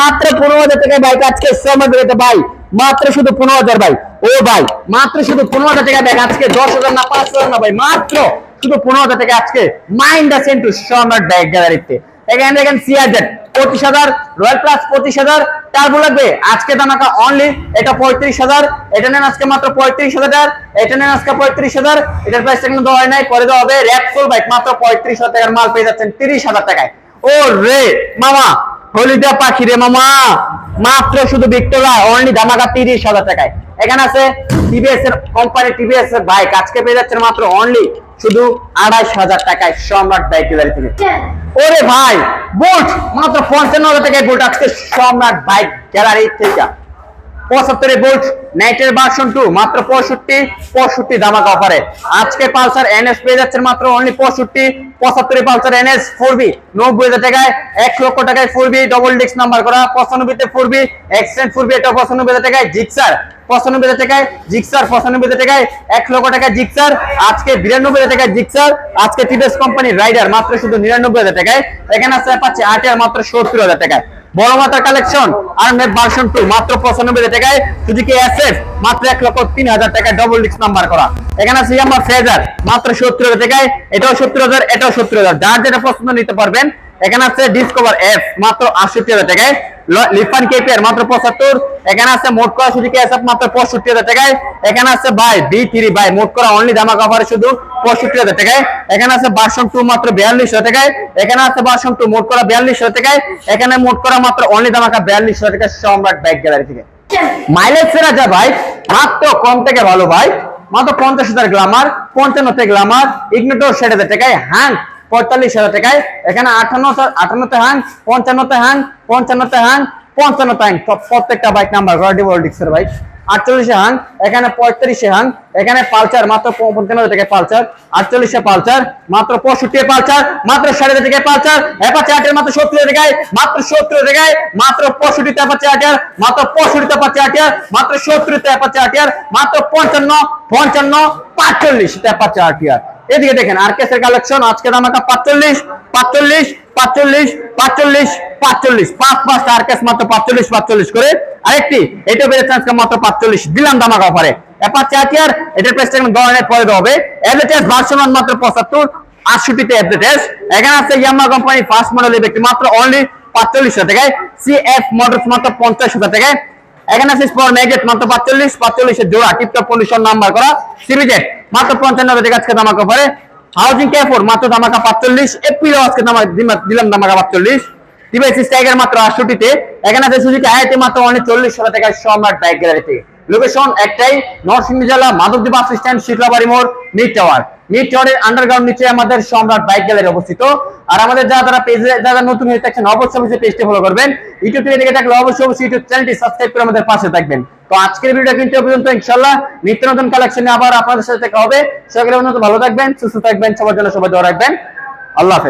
মাত্র পনেরো হাজার টাকা বাইক আজকে সময় বেরোতে ভাই, মাত্র শুধু পনেরো হাজার ভাই। ও ভাই, মাত্র শুধু পনেরো হাজার টাকা ব্যাগ আজকে দশ হাজার না, পাঁচ হাজার না ভাই, মাত্র শুধু পনেরো হাজার টাকা আজকে মাইন্ড সেন্টু সম্রাট ব্যাগ গ্যালারিতে এখানে দেখেন সিআরজেড পঁচিশ হাজার রয়্যাল প্লাস পঁচিশ হাজার টার্বো লাগবে আজকে দামাকা অনলি এটা পঁয়ত্রিশ হাজার, এটা নেন আজকে মাত্র পঁয়ত্রিশ হাজার, এটা নেন আজকে পঁয়ত্রিশ হাজার, এটার প্রাইসটা কিন্তু দেওয়া হয় নাই, পরে দেওয়া হবে র্যাপসোল বাইক মাত্র পঁয়ত্রিশ হাজার টাকার মাল পেয়ে যাচ্ছেন তিরিশ হাজার টাকায়। ও রে মামা হলিদা পাখি রে মামা। মাত্র শুধু বিক্টোরা অনলি ধামাকা তিরিশ হাজার টাকায়। এখানে আছে টিভিএস এর কোম্পানি টিভিএস এর বাইক আজকে পেয়ে যাচ্ছেন মাত্র অনলি শুধু আড়াইশ হাজার টাকায় সম্রাট বাইক গ্যালারি থেকে। ওরে ভাই বোল্ট মাত্র পঞ্চান্ন হাজার টাকায় বোল্ট আসছে সম্রাট বাইক গ্যালারি থেকে। পঁচাত্তরে বোল্ট নাইটের ভার্সন টু মাত্র পঁয়ষট্টি পঁয়ষট্টি ধামাকা অফারে আজকে পালসার এনএস পেয়ে যাচ্ছেন মাত্র অনলি পঁয়ষট্টি পঁচাত্তরে পালসার এনএস ফোর বি নব্বই হাজার টাকায় এক লক্ষ টাকায় four B double disc number করা, পঁচানব্বইতে four B extend four B এটা পঁচানব্বই হাজার টাকায় জিক্সার পঁচানব্বই হাজার টাকায় জিক্সার পঁচানব্বই হাজার টাকায় এক লক্ষ টাকায় জিক্সার আজকে বিরানব্বই হাজার টাকায় জিক্সার আজকে টিভিএস কোম্পানির রাইডার মাত্র শুধু নিরানব্বই হাজার টাকায়। এখানে আছে, পাচ্ছে আট মাত্র সত্তর হাজার টাকায়। বড় মাথার কালেকশন আর মেপ ভার্সন টু মাত্র পঁচানব্বই টাকায় সুজুকি এসএফ মাত্র এক লক্ষ তিন হাজার টাকায় ডবল ডিস্ক নাম্বার করা। এখানে আছে আমার ফেজার মাত্র সত্তর টাকায়, এটাও সত্তর হাজার, এটাও সত্তর হাজার। যার যেটা পছন্দ নিতে পারবেন এখানে আছে ডিসকভার এফ মাত্র আটষট্টি হাজার টাকায়। লিফান কেপিআর মাত্র পঁচাত্তর। এখানে আছে মোট করা সুজুকি এসএফ মাত্র পঁয়ষট্টি হাজার টাকায়। এখানে আছে ভাই বি থ্রি ভাই মোট করা অনলি দামা কভারে শুধু পঁয়ষট্টি হাজার টাকায়। এখানে আছে বাসন টু মাত্র বিয়াল্লিশ হাজার টাকায়। এখানে আছে বাসন টু মোট করা বিয়াল্লিশ হাজার টাকায়। এখানে মোট করা মাত্র অনলি দামাকা বিয়াল্লিশ হাজার টাকা সম্রাট বাইক গ্যালারি থেকে। মাইলেজ সেরা যা ভাই, মাত্র কম থেকে ভালো ভাই, মাত্র পঞ্চাশ হাজার গ্লামার পঞ্চান্নতে গ্লামার ইগনোটোর ষাট হাজার টাকায় হ্যাং পঁয়তাল্লিশ হাজার টাকায়। এখানে আটান্ন আটান্নতে হ্যাং পঞ্চান্নতে হ্যাং পঞ্চান্নতে হ্যাং পঞ্চান্নতে হ্যাং প্রত্যেকটা বাইক নাম্বার রয়্যাল ওয়ার্ল্ডিক্সের বাইক। আটচল্লিশে হাং এখানে পঁয়ত্রিশে হাং এখানে পালচার মাত্র পঞ্চান্ন হাজার টাকায় পালচার আটচল্লিশে পালচার মাত্র পঁয়ষট্টি পালচার মাত্র ষাট হাজার টাকায় পালচার অ্যাপাচে আটের মাত্র সত্তর হাজার টাকায়, মাত্র সত্তর টাকায়, মাত্র পঁয়ষট্টিতে অ্যাপাচে আটিয়ার মাত্র পঁয়ষট্টিতে অ্যাপাচে আটিয়ার মাত্র সত্তরিতে অ্যাপাচে আটিয়ার মাত্র পঞ্চান্ন পঞ্চান্ন পাঁচচল্লিশ অ্যাপাচে আটিয়ার এদিকে দেখেন আর কেসের কালেকশন আজকে দামাকা পাঁচচল্লিশ পাঁচচল্লিশ পাঁচচল্লিশ পাঁচচল্লিশ পাঁচচল্লিশ। পাঁচ পাঁচ, আর কেস মাত্র পাঁচচল্লিশ পাঁচচল্লিশ করে। আরেকটি এটা বেড়েছে আজকে মাত্র পাঁচচল্লিশ দিলাম দামাকা অফারে। এটার এখন পরে হবে। মাত্র পঁচাত্তর, আটষট্টিতে এখানে আছে ইয়ামা কোম্পানি ফার্স্ট মডেলের ব্যক্তি মাত্র অনলি পাঁচচল্লিশ হাজার টাকায়। সি এফ মোটরস মাত্র পঞ্চাশ হাজার টাকায়। এখানে আছে স্পর ম্যাগেট মাত্র পাঁচচল্লিশ, পাঁচচল্লিশের জোড়া, টিপটপ কন্ডিশন নাম্বার করা। সিবিজেট মাত্র পঞ্চান্ন হাজার টাকা আজকে দামাকা পরে হাউজিং ক্যাফোর মাত্র দামাকা পাঁচচল্লিশ। এপ্রিল আজকে দিলাম দামাকা পাঁচচল্লিশ। ডিভাইসিস মাত্র আটষট্টিতে। এখানে আছে আয়াতে মাত্র অনেক চল্লিশ সম্রাট বাইক গ্যালারি থেকে। লোকেশন একটাই, নরসিংদী জেলা বাস স্ট্যান্ড শীতলাবাড়ি মোড় মিড টাওয়ার মিড টাওয়ারের আন্ডারগ্রাউন্ড নিচে আমাদের সম্রাট বাইক গ্যালারি অবস্থিত। আর আমাদের যারা যারা পেজে যারা নতুন হয়ে থাকছেন, অবশ্যই অবশ্যই পেজটি ফলো করবেন। ইউটিউব থেকে থাকলে অবশ্যই অবশ্যই ইউটিউব চ্যানেলটি সাবস্ক্রাইব করে আমাদের পাশে থাকবেন। তো আজকের ভিডিও কিন্তু পর্যন্ত ইনশাল্লাহ নিত্য নতুন কালেকশনে আবার আপনাদের সাথে দেখা হবে। উন্নত ভালো থাকবেন, সুস্থ থাকবেন, সবার জন্য সবাই দোয়া রাখবেন। আল্লাহ হাফেজ।